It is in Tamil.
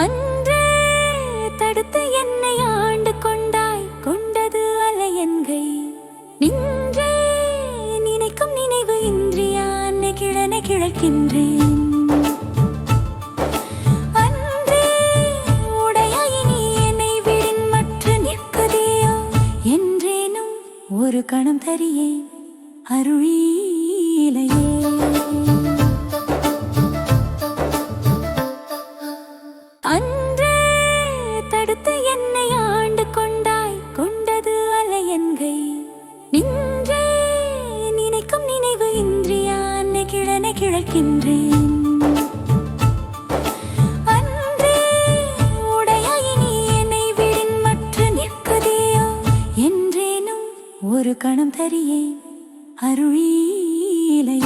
அன்றே தடுத்து என்னை ஆண்டு கொண்டாய் கொண்டது அலையன்கை நின்றே நினைக்கும் நினைவு இன்றியானை கிழனை கிழக்கின்றேன். அன்றே உடையாய் நீ என்னை விடின் மற்ற நிற்கதேயோ ஒரு கணம் தரியேன். அருளீலையே அன்றே தடுத்து என்னை ஆண்டு கொண்டாய் கொண்டது அலையன்கை நின்றே நினைக்கும் நினைவு இன்றியானை கிழனை கிழக்கின்றேன். நீ என்னை ஒரு கணம் தரியேன். அருளீலை